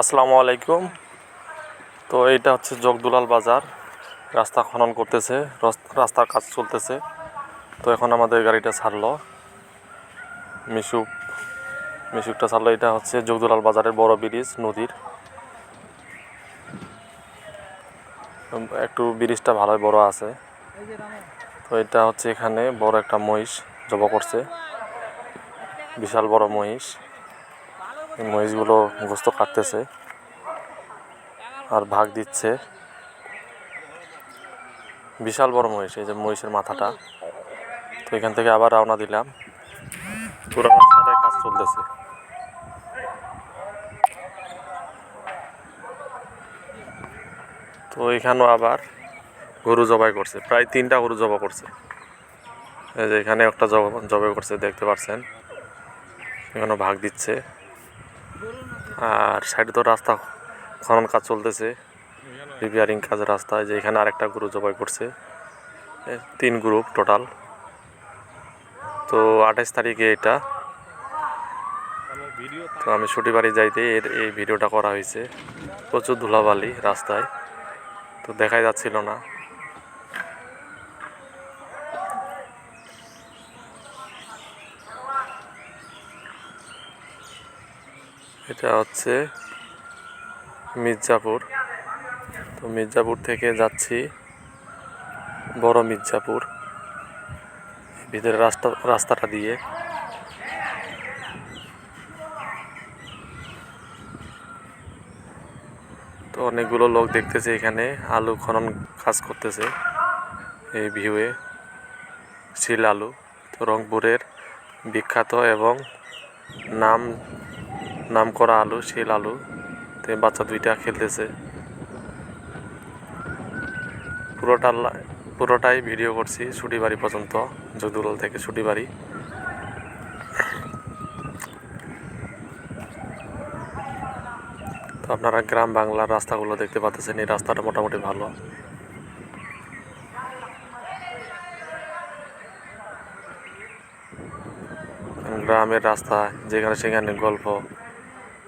আসসালামু আলাইকুম। তো এইটা হচ্ছে জগদুলাল বাজার। রাস্তা খনন করতেছে রাস্তার কাজ চলতেছে। তো এখন আমাদের গাড়িটা ছাড়লো। মিশুক, মিশুকটা ছাড়লো। এটা হচ্ছে জগদুলাল বাজারের বড় ব্রিজ, নদীর। একটু ব্রিজটা ভালোই বড় আছে। তো এটা হচ্ছে এখানে বড় একটা মহিষ জবা করছে। বিশাল বড় মহিষ। মহিষগুলো গোস্ত কাটতেছে আর ভাগ দিচ্ছে। বিশাল বড় মহিষ, এই যে মহিষের মাথাটা। তো এখান থেকে আবার রওনা দিলাম। পুরো কাজ চলতেছে। তো এখানেও আবার গরু জবাই করছে। প্রায় তিনটা গরু জবা করছে। এই যে এখানে একটা জবা জবাই করছে, দেখতে পাচ্ছেন। এখানেও ভাগ দিচ্ছে। আর সাইডে তো রাস্তা খনন কাজ চলতেছে। রিপেয়ারিং কাজ রাস্তায় যে এখানে আরেকটা গ্রুপ জবাই করছে। তিন গ্রুপ টোটাল তো আঠাশ তারিখে এটা। তো আমি ছুটি বাড়ি যাইতে এর, এই ভিডিওটা করা হয়েছে। প্রচুর ধুলাবালি রাস্তায়। তো দেখাই যাচ্ছিল না। এটা হচ্ছে মির্জাপুর। তো মির্জাপুর থেকে যাচ্ছি, বড় মির্জাপুর। ভিতরে রাস্তা, রাস্তাটা দিয়ে। তো অনেকগুলো লোক দেখতেছে এখানে, আলু খনন কাজ করতেছে এই ভিউয়ে, শিল আলু। তো রংপুরের বিখ্যাত এবং নাম নাম করা আলু, শিল আলু, তো বাচ্চা দুইটা খেলতেছে। পুরোটা পুরোটাই ভিডিও করছি ছুটি বাড়ি পর্যন্ত জগদুলাল থেকে ছুটি বাড়ি তো আপনারা গ্রাম বাংলার রাস্তাগুলো দেখতে পাচ্ছেন, এই রাস্তাটা মোটামুটি ভালো। গ্রামের রাস্তা, যেখানে সেখানে গল্প।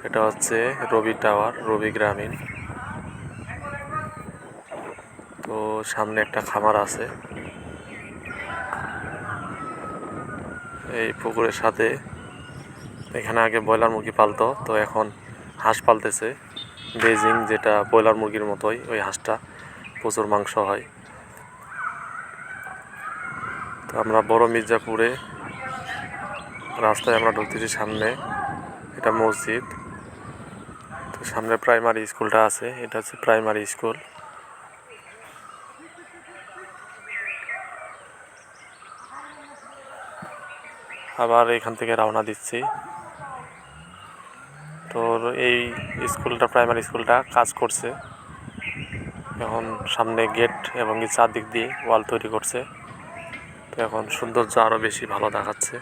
এটা হচ্ছে রবি টাওয়ার, রবি গ্রামীণ। তো সামনে একটা খামার আছে। এই পুকুরের সাথে, এখানে আগে ব্রয়লার মুরগি পালতো, তো এখন হাঁস পালতেছে। বেজিং যেটা ব্রয়লার মুরগির মতোই, ওই হাঁসটা প্রচুর মাংস হয়। তো আমরা বড় মির্জাপুরে রাস্তায় আমরা ঢুকতেছি সামনে, এটা মসজিদ। সামনে প্রাইমারি স্কুলটা আছে, এটা হচ্ছে প্রাইমারি স্কুল আবার এখান থেকে রওনা দিচ্ছি। তো এই স্কুলটা প্রাইমারি স্কুলটা কাজ করছে। এখন সামনে গেট এবং চারদিক দিয়ে ওয়াল তৈরি করছে। তো এখন সৌন্দর্য আরও বেশি ভালো দেখাচ্ছে।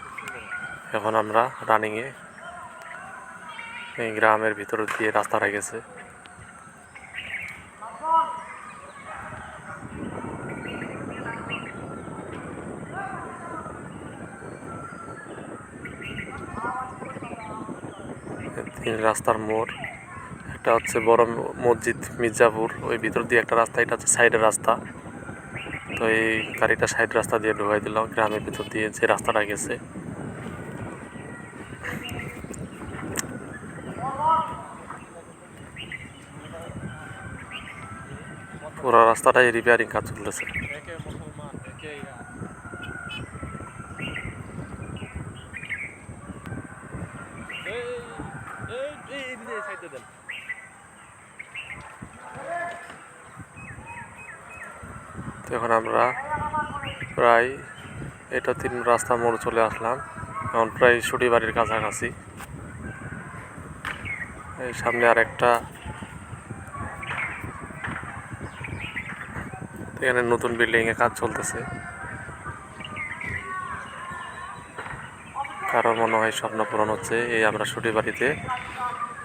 এখন আমরা রানিংয়ে এই গ্রামের ভিতর দিয়ে রাস্তাটা গেছে তিন রাস্তার মোড়। একটা হচ্ছে বড় মসজিদ মির্জাপুর। ওই ভিতর দিয়ে একটা রাস্তা, এটা হচ্ছে সাইডের রাস্তা। তো এই গাড়িটা সাইড রাস্তা দিয়ে ঢুকাই দিলাম। গ্রামের ভিতর দিয়ে যে রাস্তাটা গেছে। পুরো রাস্তাটাই রিপেয়ারিং কাজ চলতেছে। এখন আমরা প্রায় এটা তিন রাস্তা মোড় চলে আসলাম। এখন প্রায় ছুটি বাড়ির কাছাকাছি। এই সামনে আর একটা এখানে নতুন বিল্ডিং এ কাজ চলতেছে। কারও মনে হয় স্বপ্ন পূরণ হচ্ছে, এই আমরা ছুটি বাড়িতে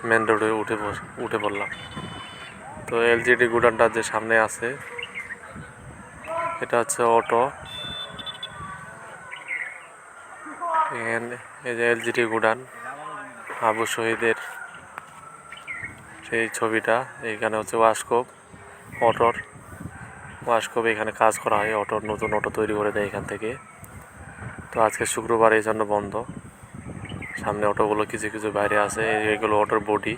মেন রোডে উঠে উঠে পড়লাম। তো এলজিডি গুডানটা যে সামনে আছে, এটা হচ্ছে অটো এখানে এই যে এলজিডি গুডান আবু শহীদের সেই ছবিটা, এইখানে হচ্ছে ওয়াশকোপ অটোর ওয়াশকোপ এখানে কাজ করা হয়, অটো, নতুন অটো তৈরি করে দেয় এখান থেকে। তো আজকে শুক্রবার এই জন্য বন্ধ। সামনে অটোগুলো কিছু কিছু বাইরে আছে এইগুলো অটোর বডি,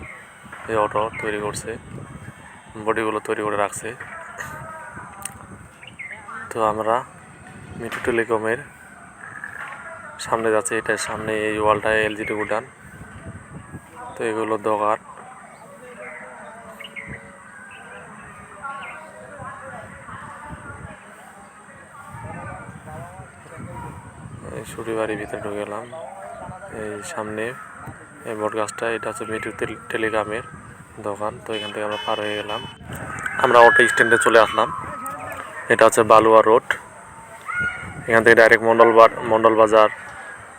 এই অটো তৈরি করছে, বডিগুলো তৈরি করে রাখছে। তো আমরা মিটু টেলিকমের সামনে যাচ্ছে এটার সামনে এই ওয়ালটা এলজিডি উডান তো এগুলো দোকান। এই সুরিবাড়ির ভিতরে ঢুকে গেলাম এই সামনে এই বট গাছটা, এটা হচ্ছে মিটু টেলিগ্রামের দোকান, তো এখান থেকে আমরা পার হয়ে গেলাম। আমরা অটো স্ট্যান্ডে চলে আসলাম। এটা হচ্ছে বালুয়া রোড। এখান থেকে ডাইরেক্ট মন্ডল মন্ডল বাজার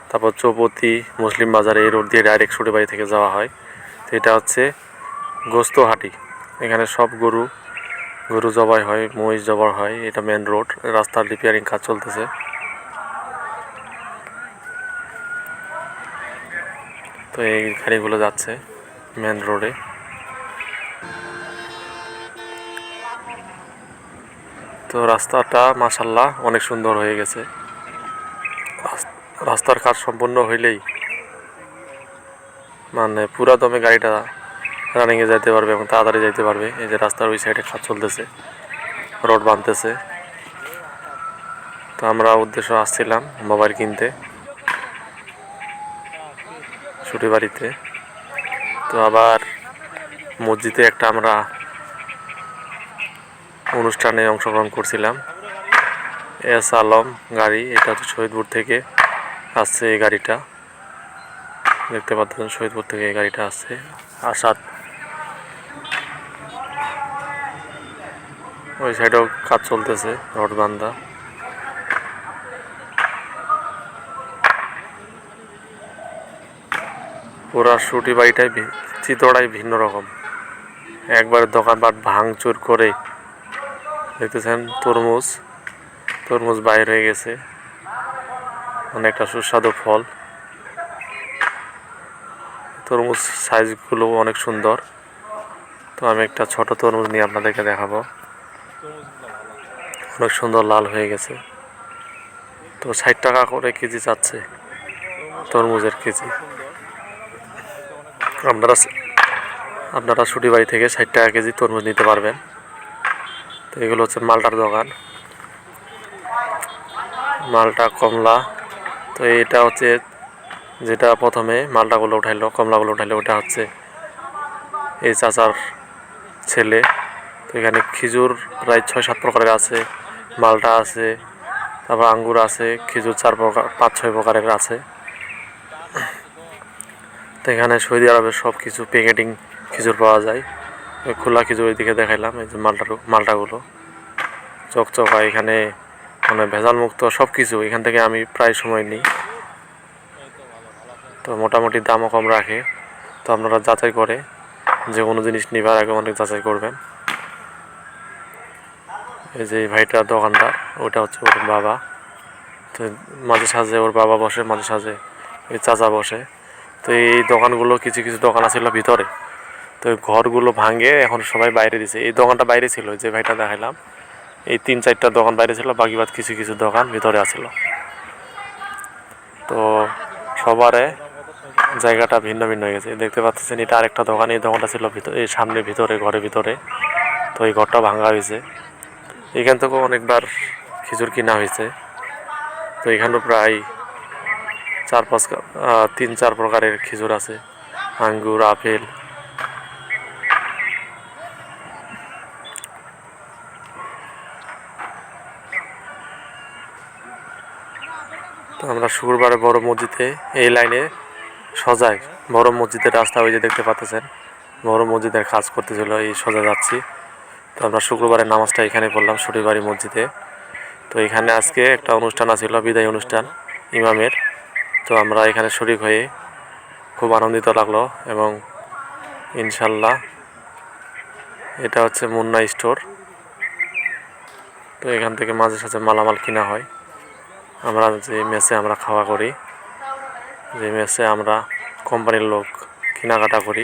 তারপর চৌপতি, মুসলিম বাজার, এই রোড দিয়ে ডাইরেক্ট সুটিবাড়ি থেকে যাওয়া হয়। তো এটা হচ্ছে গোস্তহাটি। এখানে সব গরু গরু জবাই হয়, মহিষ জবাই হয়। এটা মেন রোড রাস্তার রিপেয়ারিং কাজ চলতেছে। তো এই গাড়িগুলো যাচ্ছে মেন রোডে তো রাস্তাটা মাসাল্লাহ অনেক সুন্দর হয়ে গেছে। রাস- রাস্তার কাজ সম্পূর্ণ হইলেই মানে পুরা দমে গাড়িটা রানিংয়ে যাইতে পারবে এবং তাড়াতাড়ি যাইতে পারবে। এই যে রাস্তার ওই সাইডে কাজ চলতেছে রোড বানতেছে। তো আমরা উদ্দেশ্য আসছিলাম মোবাইল কিনতে। ছুটি বাড়িতে তো আবার মসজিদে একটা আমরা অনুষ্ঠানে অংশগ্রহণ করছিলাম। এস আলম গাড়ি, এটা হচ্ছে শহীদপুর থেকে আসছে এই গাড়িটা। দেখতে পাচ্ছেন শহীদপুর থেকে এই গাড়িটা আসছে। আসাদ। ওই সাইডেও কাজ চলতেছে রড বান্ধা। পুরা সুটি বাড়িটাই চিতড়াই ভিন্ন রকম। একবার দোকানপাট ভাঙচুর করে দেখতেছেন তরমুজ। তরমুজ বাইর হয়ে গেছে। অনেকটা সুস্বাদু ফল। তরমুজ সাইজগুলো অনেক সুন্দর। তো আমি একটা ছোট তরমুজ নিয়ে আপনাদেরকে দেখাবো। অনেক সুন্দর লাল হয়ে গেছে। তো ষাট টাকা করে কেজি চাচ্ছে তরমুজের কেজি। আপনারা আপনারা ছুটি বাড়ি থেকে ষাট টাকা কেজি তরমুজ নিতে পারবেন। তো এগুলো হচ্ছে মালটার দোকান। মালটা কমলা। তো এটা হচ্ছে যেটা প্রথমে মালটাগুলো উঠাইলো, কমলাগুলো উঠাইলো, ওটা হচ্ছে এই চাচার ছেলে। তো এখানে খেজুর প্রায় ছয় সাত প্রকারের আছে, মালটা আছে, তারপর আঙ্গুর আছে, খেজুর চার প্রকার, পাঁচ ছয় প্রকারের আছে। এখানে সৌদি আরবের সব কিছু প্যাকেটিং খেজুর পাওয়া যায়। খোলা খেজুর ওইদিকে দেখাইলাম, এই যে মালটার মালটাগুলো। চকচকা এখানে মানে ভেজাল মুক্ত সব কিছু এখান থেকে আমি প্রায় সময় নিই। তো মোটামুটি দামও কম রাখে। তো আপনারা যাচাই করে যে কোনো জিনিস নিবার আগে অনেক যাচাই করবেন। এই যে ভাইটার দোকানদার ওটা হচ্ছে ওর বাবা। তো মাঝে সাঝে ওর বাবা বসে, মাঝে সাঝে ওই চাচা বসে। তো এই দোকানগুলো কিছু কিছু দোকান আছিল ভিতরে। তো ঘরগুলো ভাঙে এখন সবাই বাইরে দিছে। এই দোকানটা বাইরে ছিল, যে ভাইটা দেখাইলাম। এই তিন চারটা দোকান বাইরে ছিল, বাকি বাদ কিছু কিছু দোকান ভিতরে আছিল। তো সবারে জায়গাটা ভিন্ন ভিন্ন হয়ে গেছে। দেখতে পাচ্ছেন, এটা আরেকটা দোকান। এই দোকানটা ছিল ভিতরে, এই সামনে ভিতরে, ঘরের ভিতরে। তো এই ঘরটা ভাঙা হয়েছে। এখান থেকেও অনেকবার খিচুর কিনা হয়েছে। তো এখানেও প্রায় চার পাঁচ তিন, চার প্রকারের খেজুর আছে। আঙ্গুর, আপেল। তো আমরা শুক্রবারে বড় মসজিদে এই লাইনে সজায় বড় মসজিদের রাস্তা ওই যে দেখতে পাচ্ছেন। বড় মসজিদের কাজ করতেছিল, এই সোজা যাচ্ছি। তো আমরা শুক্রবারের নামাজটা এখানে পড়লাম শনিবারি মসজিদে। তো এখানে আজকে একটা অনুষ্ঠান আছিল, বিদায় অনুষ্ঠান, ইমামের। তো আমরা এখানে শরিক হয়ে খুব আনন্দিত লাগল এবং ইনশাল্লাহ এটা হচ্ছে মুন্না স্টোর। তো এখান থেকে মাঝে সাঝে মালামাল কিনা হয়। আমরা যে মেসে আমরা খাওয়া করি, যে মেসে আমরা কোম্পানির লোক কেনাকাটা করি।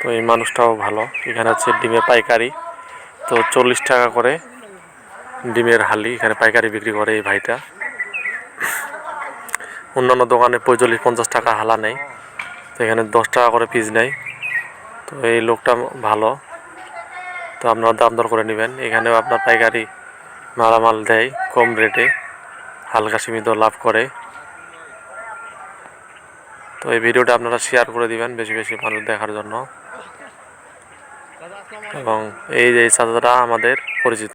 তো এই মানুষটাও ভালো। এখানে হচ্ছে ডিমের পাইকারি। তো চল্লিশ টাকা করে ডিমের হালি এখানে পাইকারি বিক্রি করে এই ভাইটা। অন্যান্য দোকানে পঁয়তাল্লিশ, পঞ্চাশ টাকা হালা নেই। তো এখানে দশ টাকা করে পিস নেয় তো এই লোকটা ভালো। তো আপনারা দাম দর করে নেবেন। এখানেও আপনার পাইকারি মালামাল দেয়, কম রেটে হালকা সীমিত লাভ করে। তো এই ভিডিওটা আপনারা শেয়ার করে দিবেন বেশি বেশি মানুষ দেখার জন্য। এবং এই যে চাচাটা আমাদের পরিচিত।